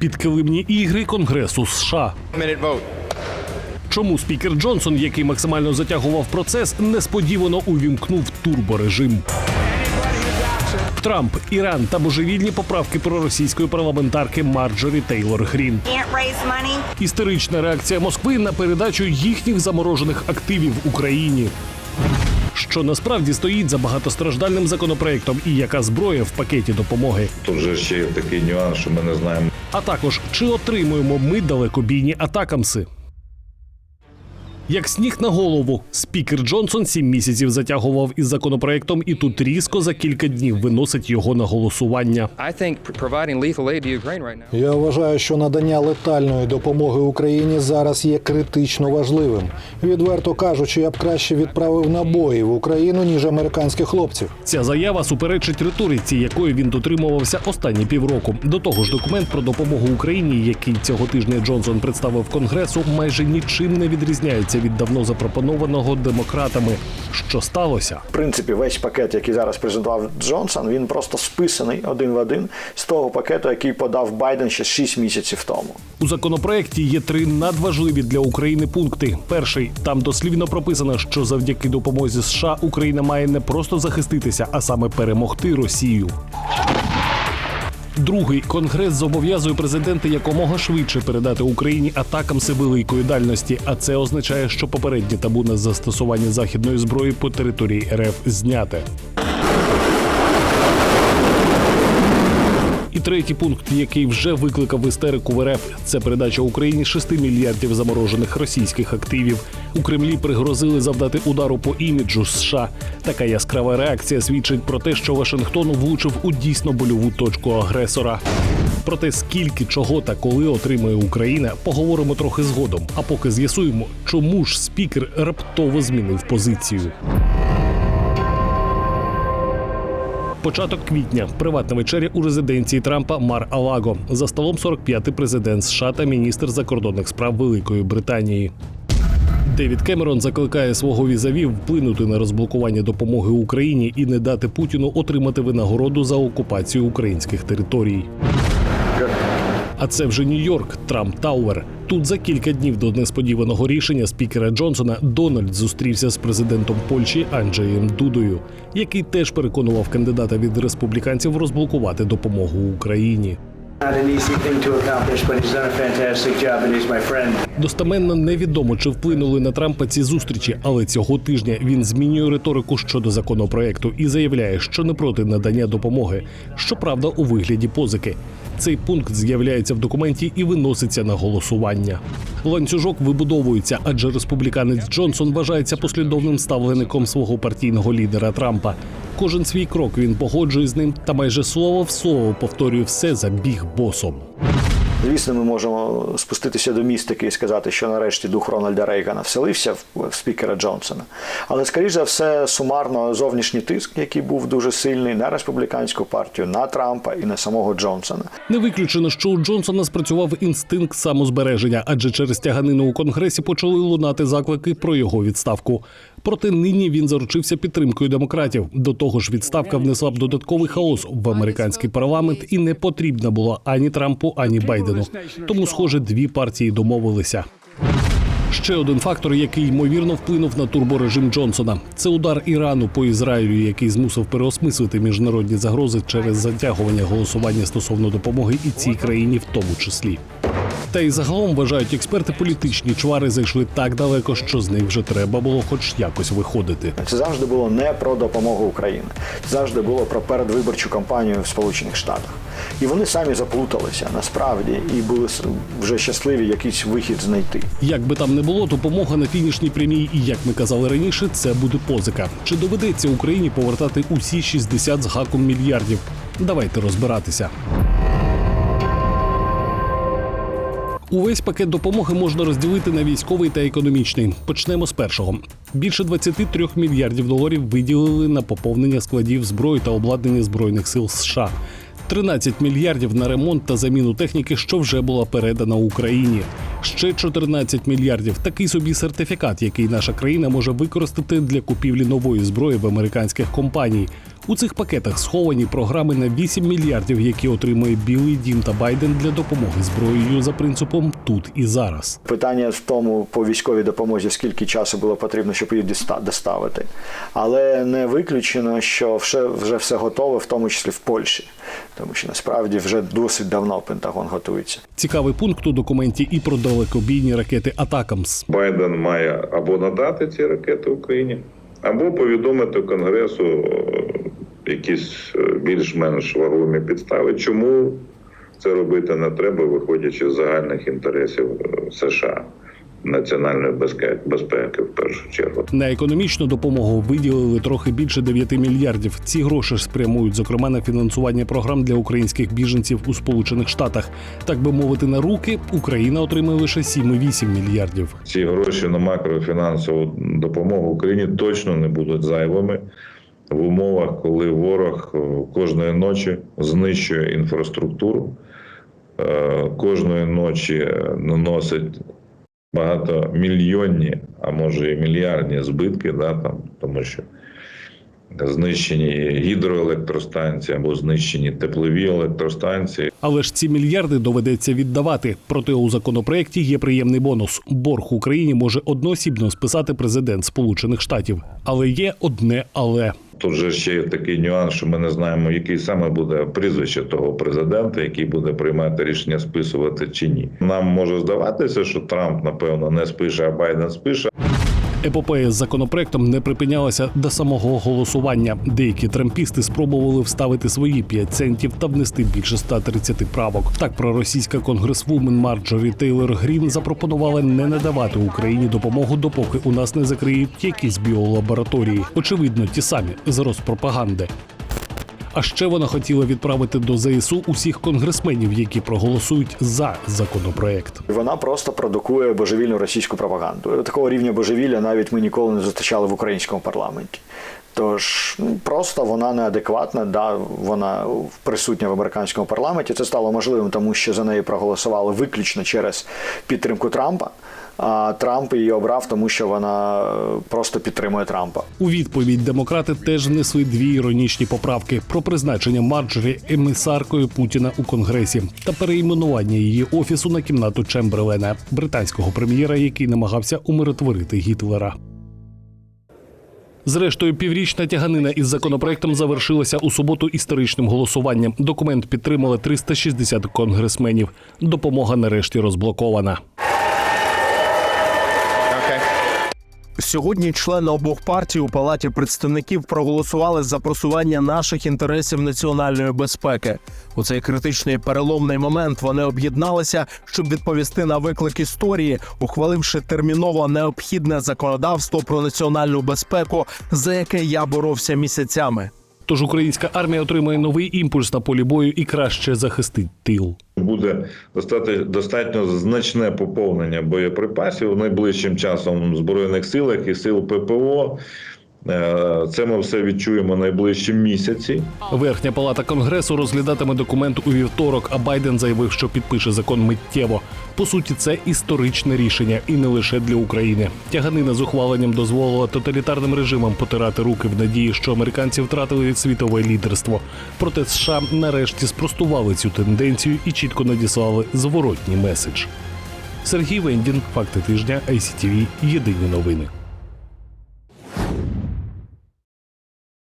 підкилимні ігри Конгресу США. Чому спікер Джонсон, який максимально затягував процес, несподівано увімкнув турборежим? Трамп, Іран та божевільні поправки проросійської парламентарки Марджорі Тейлор Грін. Істерична реакція Москви на передачу їхніх заморожених активів Україні. Що насправді стоїть за багатостраждальним законопроектом і яка зброя в пакеті допомоги? Тут же ще є такий нюанс, що ми не знаємо, А також чи отримуємо ми далекобійні атакамси? Як сніг на голову, спікер Джонсон сім місяців затягував із законопроектом, і тут різко за кілька днів виносить його на голосування. Я вважаю, що надання летальної допомоги Україні зараз є критично важливим. Відверто кажучи, я б краще відправив набої в Україну ніж американських хлопців. Ця заява суперечить риториці, якої він дотримувався останні півроку. До того ж, документ про допомогу Україні, який цього тижня Джонсон представив Конгресу, майже нічим не відрізняється від давно запропонованого демократами. Що сталося? В принципі, весь пакет, який зараз презентував Джонсон, він просто списаний один в один з того пакету, який подав Байден ще 6 місяців тому. У законопроекті є три надважливі для України пункти. Перший там дослівно прописано, що завдяки допомозі США Україна має не просто захиститися, а саме перемогти Росію. Другий конгрес зобов'язує президента якомога швидше передати Україні атакам великої дальності. А це означає, що попередні табу на застосування західної зброї по території РФ зняте. І третій пункт, який вже викликав істерику в РФ, це передача Україні 6 мільярдів заморожених російських активів. У Кремлі пригрозили завдати удару по іміджу США. Така яскрава реакція свідчить про те, що Вашингтон влучив у дійсно больову точку агресора. Про те, скільки чого та коли отримує Україна, поговоримо трохи згодом. А поки з'ясуємо, чому ж спікер раптово змінив позицію. Початок квітня. Приватна вечеря у резиденції Трампа Мар Алаго. За столом 45-й президент США та міністр закордонних справ Великої Британії. Девід Кемерон закликає свого візаві вплинути на розблокування допомоги Україні і не дати Путіну отримати винагороду за окупацію українських територій. А це вже Нью-Йорк, Трамп Тауер. Тут за кілька днів до несподіваного рішення спікера Джонсона Дональд зустрівся з президентом Польщі Анджеєм Дудою, який теж переконував кандидата від республіканців розблокувати допомогу Україні. Достеменно невідомо, чи вплинули на Трампа ці зустрічі, але цього тижня він змінює риторику щодо законопроекту і заявляє, що не проти надання допомоги, щоправда, у вигляді позики. Цей пункт з'являється в документі і виноситься на голосування. Ланцюжок вибудовується, адже республіканець Джонсон вважається послідовним ставленником свого партійного лідера Трампа. Кожен свій крок він погоджує з ним та майже слово в слово повторює все за біг босом. Звісно, ми можемо спуститися до містики і сказати, що нарешті дух Рональда Рейгана вселився в спікера Джонсона. Але, скоріш за все, сумарно зовнішній тиск, який був дуже сильний на республіканську партію, на Трампа і на самого Джонсона. Не виключено, що у Джонсона спрацював інстинкт самозбереження, адже через тяганину у конгресі почали лунати заклики про його відставку. Проте нині він заручився підтримкою демократів. До того ж, відставка внесла б додатковий хаос в американський парламент і не потрібна була ані Трампу, ані Байдену. Тому, схоже, дві партії домовилися. Ще один фактор, який ймовірно вплинув на турборежим Джонсона, це удар Ірану по Ізраїлю, який змусив переосмислити міжнародні загрози через затягування голосування стосовно допомоги і цій країні, в тому числі. Та й загалом вважають експерти, політичні чвари зайшли так далеко, що з них вже треба було хоч якось виходити. Це завжди було не про допомогу Україні, це завжди було про передвиборчу кампанію в Сполучених Штатах. І вони самі заплуталися насправді і були вже щасливі якийсь вихід знайти. Як би там не було, допомога на фінішній прямій, і як ми казали раніше, це буде позика. Чи доведеться Україні повертати усі 60 з гаком мільярдів? Давайте розбиратися. Увесь пакет допомоги можна розділити на військовий та економічний. Почнемо з першого. Більше 23 мільярдів доларів виділили на поповнення складів зброї та обладнання збройних сил США. 13 мільярдів на ремонт та заміну техніки, що вже була передана Україні. Ще 14 мільярдів такий собі сертифікат, який наша країна може використати для купівлі нової зброї в американських компаній. У цих пакетах сховані програми на 8 мільярдів, які отримує Білий Дім та Байден для допомоги зброєю за принципом тут і зараз. Питання в тому по військовій допомозі, скільки часу було потрібно, щоб її доставити. Але не виключено, що вже, вже все готове, в тому числі в Польщі. Тому що насправді вже досить давно Пентагон готується. Цікавий пункт у документі і про далекобійні ракети Атакамс. Байден має або надати ці ракети Україні, або повідомити Конгресу е, якісь е, більш-менш вагомі підстави, чому це робити не треба, виходячи з загальних інтересів е, США, національної безпеки, безпеки в першу чергу. На економічну допомогу виділили трохи більше 9 мільярдів. Ці гроші спрямують, зокрема, на фінансування програм для українських біженців у Сполучених Штатах. Так би мовити, на руки Україна отримає лише 7,8 мільярдів. ці гроші на макрофінансову допомогу Україні точно не будуть зайвими в умовах, коли ворог е, кожної ночі знищує інфраструктуру, е, кожної ночі е, наносить багатомільйонні, а може і мільярдні збитки, да, там, тому що знищені гідроелектростанції або знищені теплові електростанції. Але ж ці мільярди доведеться віддавати. Проте у законопроекті є приємний бонус. Борг Україні може одноосібно списати президент Сполучених Штатів. Але є одне але. Тут же ще є такий нюанс, що ми не знаємо, який саме буде прізвище того президента, який буде приймати рішення списувати чи ні. Нам може здаватися, що Трамп напевно не спише, а Байден спише. Епопея з законопроектом не припинялася до самого голосування. Деякі трампісти спробували вставити свої 5 центів та внести більше 130 правок. Так проросійська конгресвумен Марджорі Тейлор Грін запропонувала не надавати Україні допомогу, допоки у нас не закриють якісь біолабораторії. Очевидно, ті самі з розпропаганди. А ще вона хотіла відправити до ЗСУ усіх конгресменів, які проголосують за законопроект. Вона просто продукує божевільну російську пропаганду. Такого рівня божевілля навіть ми ніколи не зустрічали в українському парламенті. Тож ну, просто вона неадекватна, да, вона присутня в американському парламенті. Це стало можливим, тому що за неї проголосували виключно через підтримку Трампа. А Трамп її обрав, тому що вона е, просто підтримує Трампа. У відповідь демократи теж внесли дві іронічні поправки про призначення Марджорі емісаркою Путіна у конгресі та переіменування її офісу на кімнату Чемберлена, британського прем'єра, який намагався умиротворити Гітлера. Зрештою, піврічна тяганина із законопроектом завершилася у суботу історичним голосуванням. Документ підтримали 360 конгресменів. Допомога нарешті розблокована. Сьогодні члени обох партій у палаті представників проголосували за просування наших інтересів національної безпеки. У цей критичний переломний момент вони об'єдналися, щоб відповісти на виклик історії, ухваливши терміново необхідне законодавство про національну безпеку, за яке я боровся місяцями. Тож українська армія отримає новий імпульс на полі бою і краще захистить тил. Буде достатньо, достатньо значне поповнення боєприпасів найближчим часом в збройних силах і сил ППО. Е, Це ми все відчуємо найближчі місяці. Верхня палата конгресу розглядатиме документ у вівторок, а Байден заявив, що підпише закон миттєво. По суті, це історичне рішення, і не лише для України. Тяганина з ухваленням дозволила тоталітарним режимам потирати руки в надії, що американці втратили світове лідерство. Проте США нарешті спростували цю тенденцію і чітко надіслали зворотній меседж. Сергій Вендін, факти тижня, ICTV, Єдині новини.